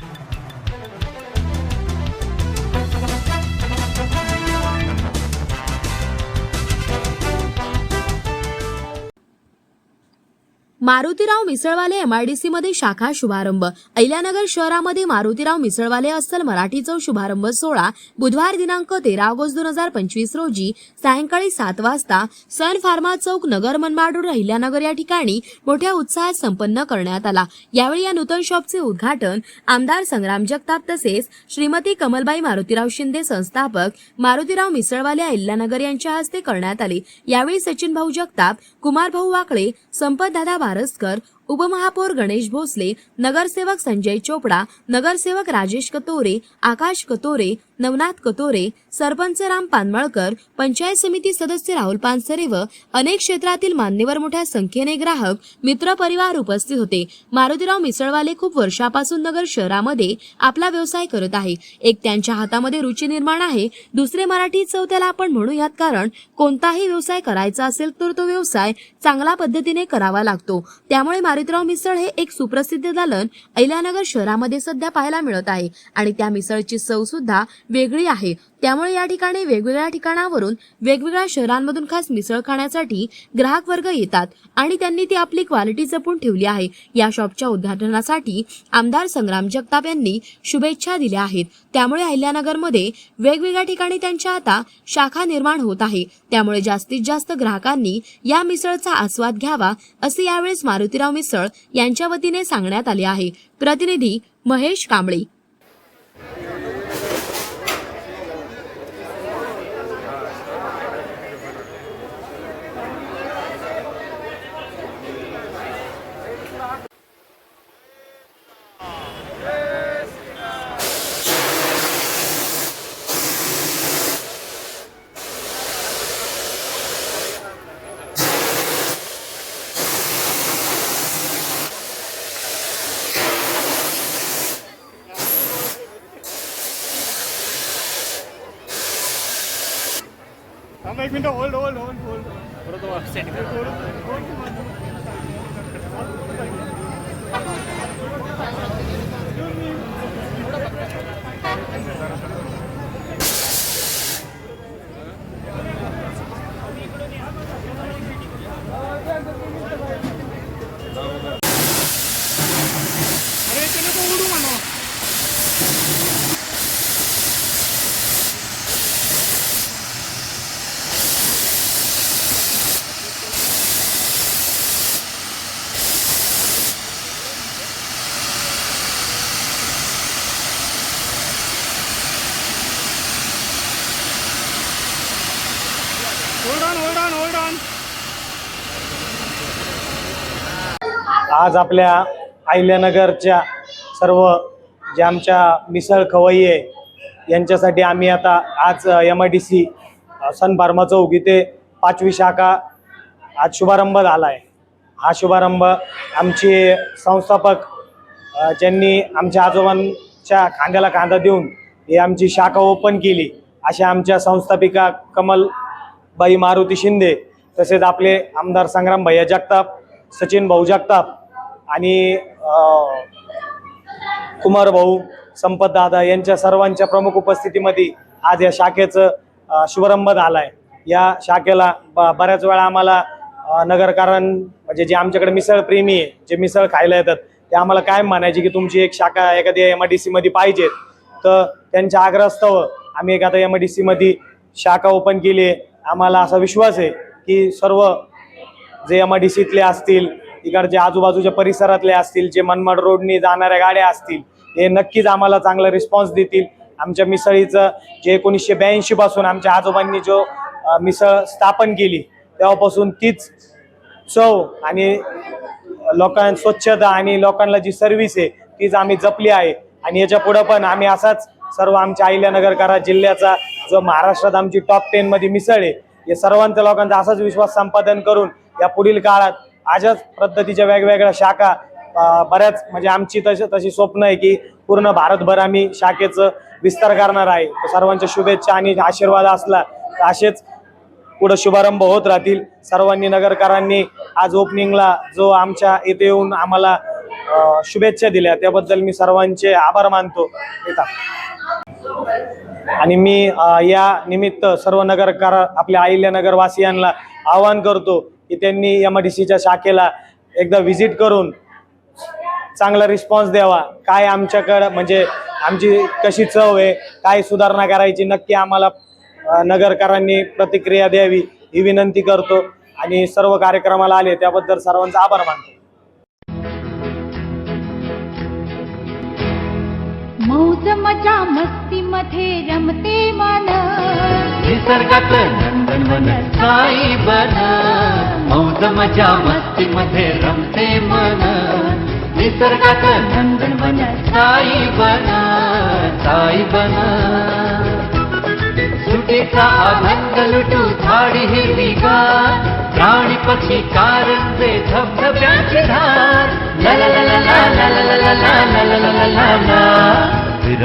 you. Marutirao मिसळवाले MIDC मध्ये शाखा शुभारंभ. अहिल्यानगर शहरामध्ये मारुतीराव मिसळवाले अस्सल मराठी चौ शुभारंभ सोहळा बुधवार दिनांक तेरा ऑगस्ट दोन हजार पंचवीस रोजी सायंकाळी सात वाजता सन फार्मा चौक नगर मनमाड रोड अहिल्यानगर या ठिकाणी मोठ्या उत्साहात संपन्न करण्यात आला. यावेळी या नूतन शॉपचे उद्घाटन आमदार संग्राम जगताप तसेच श्रीमती कमलबाई मारुतीराव शिंदे संस्थापक मारुतीराव मिसळवाले अहिल्यानगर यांच्या हस्ते करण्यात आले. यावेळी सचिन भाऊ जगताप कुमार भाऊ वाकळे संपतदादा बारसकर उपमहापौर गणेश भोसले नगरसेवक संजय चोपडा नगरसेवक राजेश कतोरे आकाश कतोरे नवनाथ कतोरे सरपंच राम पानमळकर पंचायत समिती सदस्य राहुल पानसरे व अनेक क्षेत्रातील मान्यवर मोठ्या संख्येने ग्राहक मित्र परिवार उपस्थित होते. मारुतीराव मिसळवाले खूप वर्षापासून नगर शहरामध्ये आपला व्यवसाय करत आहे. एक त्यांच्या हातामध्ये रुची निर्माण आहे. दुसरे मराठी चव त्याला आपण म्हणूयात कारण कोणताही व्यवसाय करायचा असेल तर तो व्यवसाय चांगल्या पद्धतीने करावा लागतो. त्यामुळे मारुतीराव मिसळ हे एक सुप्रसिद्ध दालन अहिल्यानगर शहरामध्ये सध्या पाहायला मिळत आहे. आणि त्या मिसळची चव सुद्धा वेगळी आहे. त्यामुळे या ठिकाणी वेगवेगळ्या ठिकाणावरून वेगवेगळ्या शहरांमधून खास मिसळ खाण्यासाठी ग्राहक वर्ग येतात. आणि त्यांनी ती आपली क्वालिटी जपून ठेवली आहे. या शॉपच्या उद्घाटनासाठी आमदार संग्राम जगताप यांनी शुभेच्छा दिल्या आहेत. त्यामुळे अहिल्यानगरमध्ये वेगवेगळ्या ठिकाणी त्यांच्या आता शाखा निर्माण होत आहे. त्यामुळे जास्तीत जास्त ग्राहकांनी या मिसळचा आस्वाद घ्यावा असे यावेळेस मारुतीराव मिसळ यांच्या वतीने सांगण्यात आले आहे. प्रतिनिधी महेश कांबळे. थांबा एक minute hold hold hold hold अरे आज आपल्या अहिल्यानगरच्या सर्व जे आमच्या मिसळ खवय्ये आहे यांच्यासाठी आम्ही आता आज M I D C Sun Pharma चौक इथे पाचवी शाखा आज शुभारंभ झाला आहे हा शुभारंभ आमचे संस्थापक ज्यांनी आमच्या आजोबांच्या खांद्याला कांदा देऊन ही आमची शाखा ओपन केली अशा आमच्या संस्थापिका कमलबाई मारुती शिंदे तसेच आपले आमदार संग्राम भैया जगताप सचिन भाऊ जगताप आणि कुमार भाऊ संपत दादा यांच्या सर्वांच्या प्रमुख उपस्थितीमध्ये आज या शाखेचं शुभारंभ झाला आहे या शाखेला ब बऱ्याच वेळा आम्हाला नगरकारण म्हणजे जे आमच्याकडे मिसळ प्रेमी आहे जे मिसळ खायला येतात ते आम्हाला काय म्हणायचे की तुमची एक शाखा एखादी एम आय डी सीमध्ये पाहिजे. तर त्यांच्या आग्रहास्तव आम्ही एखाद्या एम आय डी सीमध्ये शाखा ओपन केली आहे. आम्हाला असा विश्वास आहे की सर्व जे एम आय डी सीतले असतील इकडचे आजूबाजूच्या परिसरातले असतील जे मनमाड रोडनी जाणाऱ्या गाड्या असतील हे नक्कीच आम्हाला चांगला रिस्पॉन्स देतील. आमच्या मिसळीचं जे एकोणीसशे ब्याऐंशी पासून आमच्या आजोबांनी जो मिसळ स्थापन केली तेव्हापासून तीच चव आणि लोकां स्वच्छता आणि लोकांना जी सर्व्हिस आहे तीच आम्ही जपली आहे. आणि याच्या पुढं पण आम्ही असाच सर्व आमच्या अहिल्यानगरकरा जिल्ह्याचा जो महाराष्ट्रात आमची टॉप टेनमध्ये मिसळ आहे हे सर्वांच्या लोकांचा असाच विश्वास संपादन करून या पुढील काळात अशाच पद्धतीच्या वेगवेगळ्या शाखा बऱ्याच म्हणजे आमची तशी तशी स्वप्न आहे की पूर्ण भारतभर आम्ही शाखेचं विस्तार करणार आहे. सर्वांच्या शुभेच्छा आणि आशीर्वाद असला तर असेच पुढे शुभारंभ होत राहतील. सर्वांनी नगरकरांनी आज ओपनिंगला जो आमच्या इथे येऊन आम्हाला शुभेच्छा दिल्या. त्याबद्दल मी सर्वांचे आभार मानतो. येता. आणि मी या निमित्त सर्व नगरकार आपल्या आईल्या नगरवासियांना आवाहन करतो की त्यांनी एम आय डी सीच्या शाखेला एकदा व्हिजिट करून चांगला रिस्पॉन्स द्यावा. काय आमच्याकडं म्हणजे आमची कशी चव आहे काय सुधारणा करायची नक्की आम्हाला नगरकारांनी प्रतिक्रिया द्यावी ही विनंती करतो. आणि सर्व कार्यक्रमाला आले त्याबद्दल सर्वांचा आभार मानतो. मध्ये रमते मन निसर्गात नंदनवन साई बन मौज मजा मस्ती मध्ये रमते मन निसर्गात नंदनवन साई बन साई बन सुटीचा आनंद लुटू झाडी हिरवीगार प्राणी पक्षी कारंजे धबधब्याची धार ला ला ला ला ला ला ला ला ला ला ला ला ला ला ला